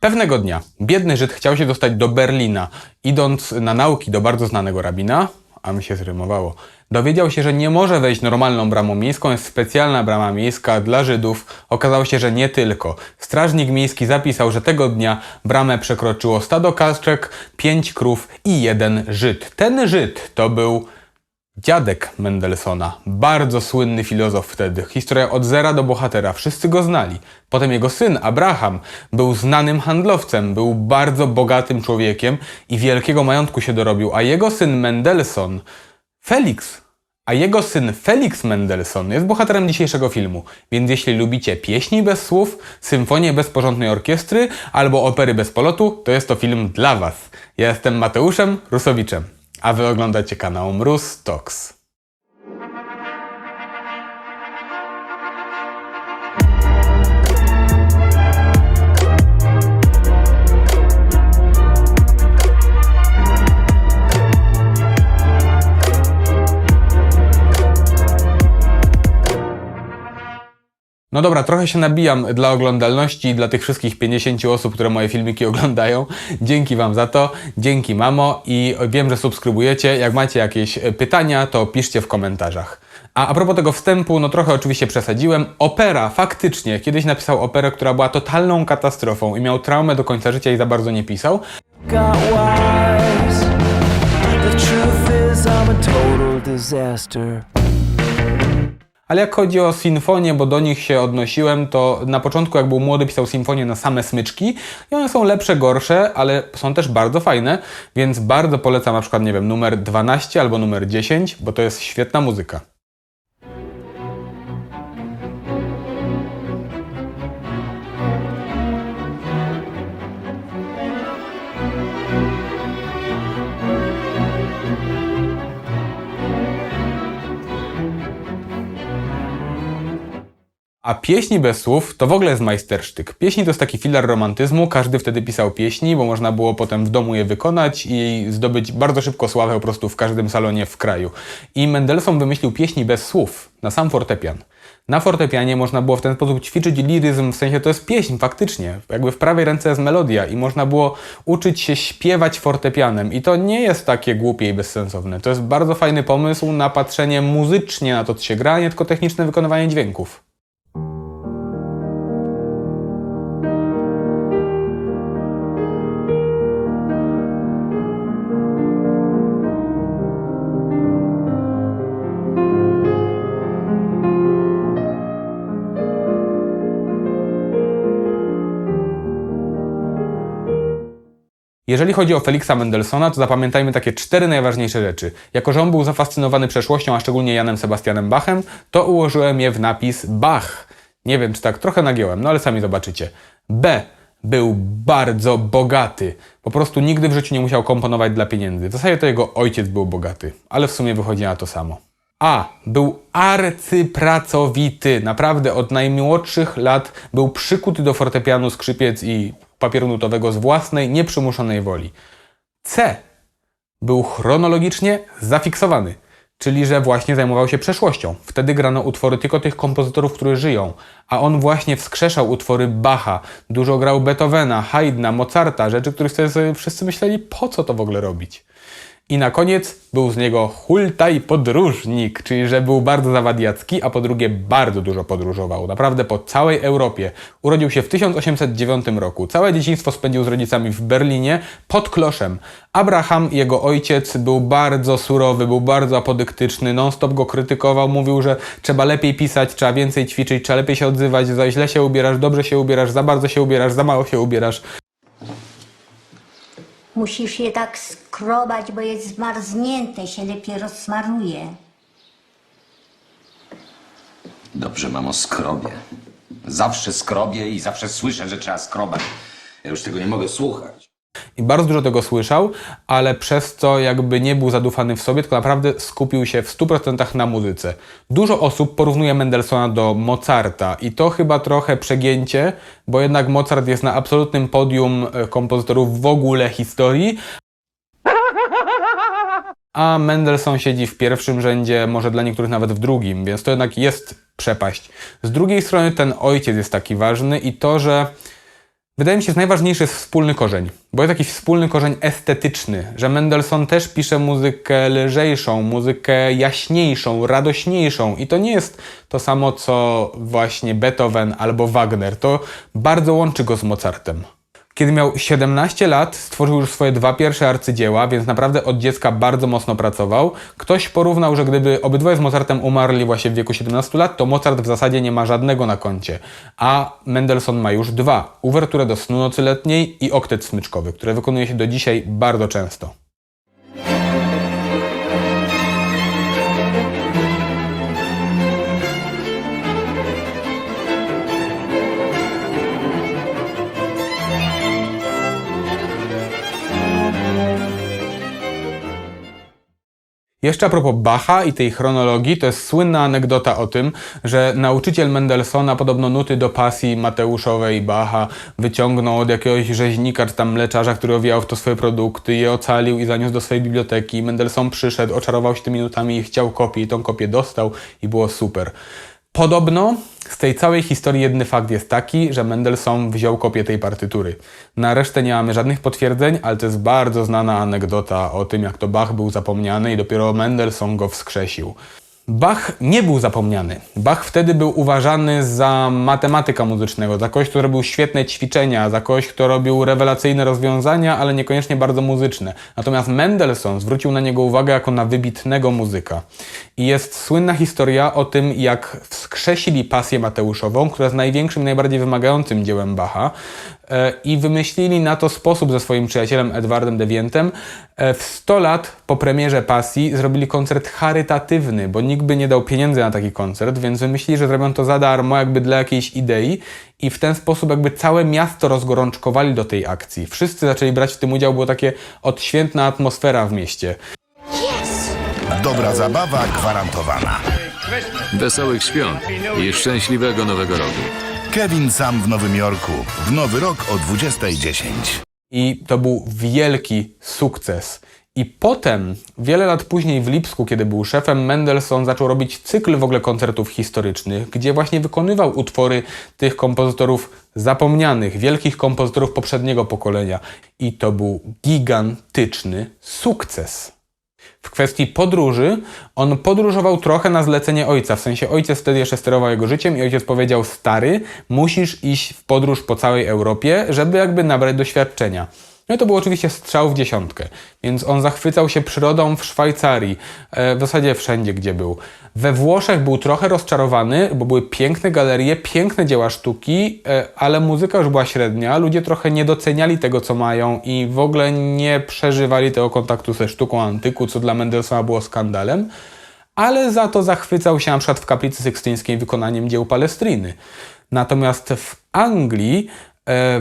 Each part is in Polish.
Pewnego dnia biedny Żyd chciał się dostać do Berlina. Idąc na nauki do bardzo znanego rabina, a mi się zrymowało, dowiedział się, że nie może wejść normalną bramą miejską, jest specjalna brama miejska dla Żydów. Okazało się, że nie tylko. Strażnik miejski zapisał, że tego dnia bramę przekroczyło stado kaczek, pięć krów i jeden Żyd. Ten Żyd to był Dziadek Mendelssohna, bardzo słynny filozof wtedy. Historia od zera do bohatera, wszyscy go znali. Potem jego syn, Abraham, był znanym handlowcem, był bardzo bogatym człowiekiem i wielkiego majątku się dorobił, a jego syn Mendelssohn, Felix, a jego syn Felix Mendelssohn jest bohaterem dzisiejszego filmu. Więc jeśli lubicie pieśni bez słów, symfonię bez porządnej orkiestry albo opery bez polotu, to jest to film dla Was. Ja jestem Mateuszem Rusowiczem, a Wy oglądacie kanał Mróz Talks. No dobra, trochę się nabijam dla oglądalności dla tych wszystkich 50 osób, które moje filmiki oglądają. Dzięki Wam za to, dzięki mamo i wiem, że subskrybujecie. Jak macie jakieś e, pytania, to piszcie w komentarzach. A a propos tego wstępu, no trochę oczywiście przesadziłem. Opera, faktycznie, kiedyś napisał operę, która była totalną katastrofą i miał traumę do końca życia i za bardzo nie pisał. The truth is, I'm a total disaster. Ale jak chodzi o sinfonie, bo do nich się odnosiłem, to na początku, jak był młody, pisał sinfonie na same smyczki i one są lepsze, gorsze, ale są też bardzo fajne, więc bardzo polecam na przykład, nie wiem, numer 12 albo numer 10, bo to jest świetna muzyka. A pieśni bez słów to w ogóle jest majstersztyk. Pieśni to jest taki filar romantyzmu, każdy wtedy pisał pieśni, bo można było potem w domu je wykonać i zdobyć bardzo szybko sławę po prostu w każdym salonie w kraju. I Mendelssohn wymyślił pieśni bez słów, na sam fortepian. Na fortepianie można było w ten sposób ćwiczyć liryzm, w sensie to jest pieśń faktycznie, jakby w prawej ręce jest melodia i można było uczyć się śpiewać fortepianem i to nie jest takie głupie i bezsensowne. To jest bardzo fajny pomysł na patrzenie muzycznie na to, co się gra, nie tylko techniczne wykonywanie dźwięków. Jeżeli chodzi o Feliksa Mendelssohna, to zapamiętajmy takie cztery najważniejsze rzeczy. Jako, że on był zafascynowany przeszłością, a szczególnie Janem Sebastianem Bachem, to ułożyłem je w napis Bach. Nie wiem, czy tak trochę nagiąłem, no ale sami zobaczycie. B. Był bardzo bogaty. Po prostu nigdy w życiu nie musiał komponować dla pieniędzy. W zasadzie to jego ojciec był bogaty, ale w sumie wychodzi na to samo. A. Był arcypracowity. Naprawdę od najmłodszych lat był przykuty do fortepianu, skrzypiec i papieru nutowego z własnej, nieprzymuszonej woli. C. Był chronologicznie zafiksowany, czyli że właśnie zajmował się przeszłością. Wtedy grano utwory tylko tych kompozytorów, którzy żyją, a on właśnie wskrzeszał utwory Bacha, dużo grał Beethovena, Haydna, Mozarta, rzeczy, których sobie wszyscy myśleli, po co to w ogóle robić. I na koniec był z niego hultaj podróżnik, czyli że był bardzo zawadiacki, a po drugie bardzo dużo podróżował. Naprawdę po całej Europie. Urodził się w 1809 roku. Całe dzieciństwo spędził z rodzicami w Berlinie pod kloszem. Abraham, jego ojciec, był bardzo surowy, był bardzo apodyktyczny, non-stop go krytykował, mówił, że trzeba lepiej pisać, trzeba więcej ćwiczyć, trzeba lepiej się odzywać, za źle się ubierasz, dobrze się ubierasz, za bardzo się ubierasz, za mało się ubierasz. Musisz je tak skrobać, bo jest zmarznięte, się lepiej rozsmaruje. Dobrze, mamo, skrobię. Zawsze skrobię i zawsze słyszę, że trzeba skrobać. Ja już tego nie mogę słuchać. I bardzo dużo tego słyszał, ale przez co jakby nie był zadufany w sobie, tylko naprawdę skupił się w 100% na muzyce. Dużo osób porównuje Mendelssohna do Mozarta i to chyba trochę przegięcie, bo jednak Mozart jest na absolutnym podium e, kompozytorów w ogóle historii, a Mendelssohn siedzi w pierwszym rzędzie, może dla niektórych nawet w drugim, więc to jednak jest przepaść. Z drugiej strony ten ojciec jest taki ważny i to, że Wydaje mi się, że najważniejszy jest wspólny korzeń, bo jest jakiś wspólny korzeń estetyczny, że Mendelssohn też pisze muzykę lżejszą, muzykę jaśniejszą, radośniejszą i to nie jest to samo co właśnie Beethoven albo Wagner. To bardzo łączy go z Mozartem. Kiedy miał 17 lat, stworzył już swoje dwa pierwsze arcydzieła, więc naprawdę od dziecka bardzo mocno pracował. Ktoś porównał, że gdyby obydwoje z Mozartem umarli właśnie w wieku 17 lat, to Mozart w zasadzie nie ma żadnego na koncie, a Mendelssohn ma już dwa. Uwerturę do snu nocy letniej i oktet smyczkowy, które wykonuje się do dzisiaj bardzo często. Jeszcze a propos Bacha i tej chronologii, to jest słynna anegdota o tym, że nauczyciel Mendelssohna podobno nuty do pasji Mateuszowej Bacha wyciągnął od jakiegoś rzeźnika czy tam mleczarza, który owijał w to swoje produkty, je ocalił i zaniósł do swojej biblioteki. Mendelssohn przyszedł, oczarował się tymi nutami i chciał kopię i tą kopię dostał i było super. Podobno z tej całej historii jedny fakt jest taki, że Mendelssohn wziął kopię tej partytury. Na resztę nie mamy żadnych potwierdzeń, ale to jest bardzo znana anegdota o tym, jak to Bach był zapomniany i dopiero Mendelssohn go wskrzesił. Bach nie był zapomniany. Bach wtedy był uważany za matematyka muzycznego, za kogoś, kto robił świetne ćwiczenia, za kogoś, kto robił rewelacyjne rozwiązania, ale niekoniecznie bardzo muzyczne. Natomiast Mendelssohn zwrócił na niego uwagę jako na wybitnego muzyka. I jest słynna historia o tym, jak wskrzesili pasję Mateuszową, która jest największym, najbardziej wymagającym dziełem Bacha i wymyślili na to sposób ze swoim przyjacielem Edwardem de Vientem. E, W 100 lat po premierze Pasji zrobili koncert charytatywny, bo nikt by nie dał pieniędzy na taki koncert, więc wymyślili, że zrobią to za darmo, jakby dla jakiejś idei i w ten sposób jakby całe miasto rozgorączkowali do tej akcji. Wszyscy zaczęli brać w tym udział, było takie odświętna atmosfera w mieście. Dobra zabawa gwarantowana. Wesołych świąt i szczęśliwego nowego roku. Kevin sam w Nowym Jorku. W nowy rok o 20.10. I to był wielki sukces. I potem, wiele lat później w Lipsku, kiedy był szefem, Mendelssohn zaczął robić cykl w ogóle koncertów historycznych, gdzie właśnie wykonywał utwory tych kompozytorów zapomnianych, wielkich kompozytorów poprzedniego pokolenia. I to był gigantyczny sukces. W kwestii podróży, on podróżował trochę na zlecenie ojca, w sensie ojciec wtedy jeszcze sterował jego życiem i ojciec powiedział, stary, musisz iść w podróż po całej Europie, żeby jakby nabrać doświadczenia. No i to był oczywiście strzał w dziesiątkę, więc on zachwycał się przyrodą w Szwajcarii, e, w zasadzie wszędzie, gdzie był. We Włoszech był trochę rozczarowany, bo były piękne galerie, piękne dzieła sztuki, e, ale muzyka już była średnia, ludzie trochę nie doceniali tego, co mają i w ogóle nie przeżywali tego kontaktu ze sztuką antyku, co dla Mendelssohna było skandalem ale za to zachwycał się na przykład w kaplicy sykstyńskiej wykonaniem dzieł Palestriny. Natomiast w Anglii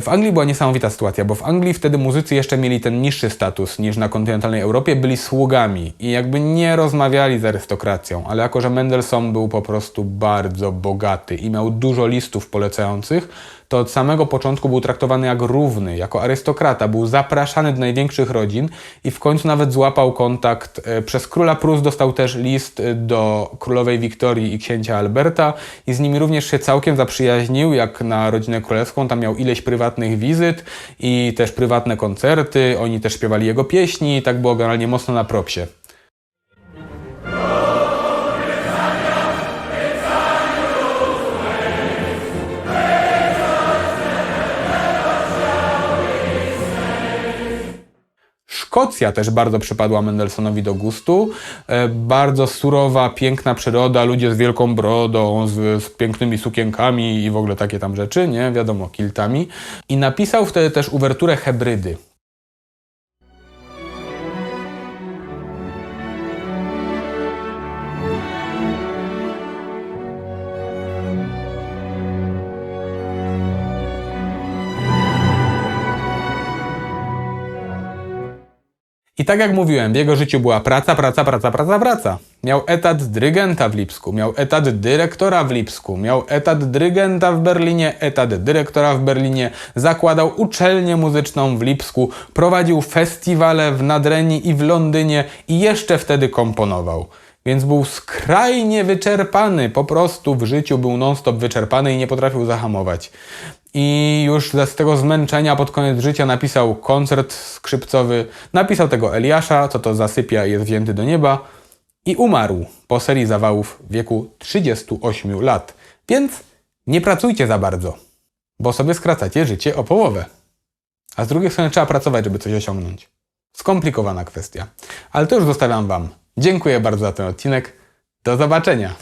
w Anglii była niesamowita sytuacja, bo w Anglii wtedy muzycy jeszcze mieli ten niższy status niż na kontynentalnej Europie, byli sługami i jakby nie rozmawiali z arystokracją, ale jako, że Mendelssohn był po prostu bardzo bogaty i miał dużo listów polecających, to od samego początku był traktowany jak równy, jako arystokrata, był zapraszany do największych rodzin i w końcu nawet złapał kontakt. e, Przez króla Prus dostał też list e, do królowej Wiktorii i księcia Alberta i z nimi również się całkiem zaprzyjaźnił, jak na rodzinę królewską. Tam miał ileś prywatnych wizyt i też prywatne koncerty. Oni też śpiewali jego pieśni i tak było generalnie mocno na propsie. Szkocja też bardzo przypadła Mendelssohnowi do gustu. E, bardzo surowa, piękna przyroda, ludzie z wielką brodą, z, z pięknymi sukienkami i w ogóle takie tam rzeczy, nie? Wiadomo, kiltami. I napisał wtedy też uwerturę Hebrydy. I tak jak mówiłem, w jego życiu była praca, praca, praca, praca, praca. Miał etat dyrygenta w Lipsku, miał etat dyrektora w Lipsku, miał etat dyrygenta w Berlinie, etat dyrektora w Berlinie, zakładał uczelnię muzyczną w Lipsku, prowadził festiwale w Nadrenii i w Londynie i jeszcze wtedy komponował. Więc był skrajnie wyczerpany, po prostu w życiu był non-stop wyczerpany i nie potrafił zahamować. I już z tego zmęczenia pod koniec życia napisał koncert skrzypcowy, napisał tego Eliasza, co to zasypia i jest wzięty do nieba i umarł po serii zawałów w wieku 38 lat. Więc nie pracujcie za bardzo, bo sobie skracacie życie o połowę. A z drugiej strony trzeba pracować, żeby coś osiągnąć. Skomplikowana kwestia. Ale to już zostawiam Wam. Dziękuję bardzo za ten odcinek. Do zobaczenia.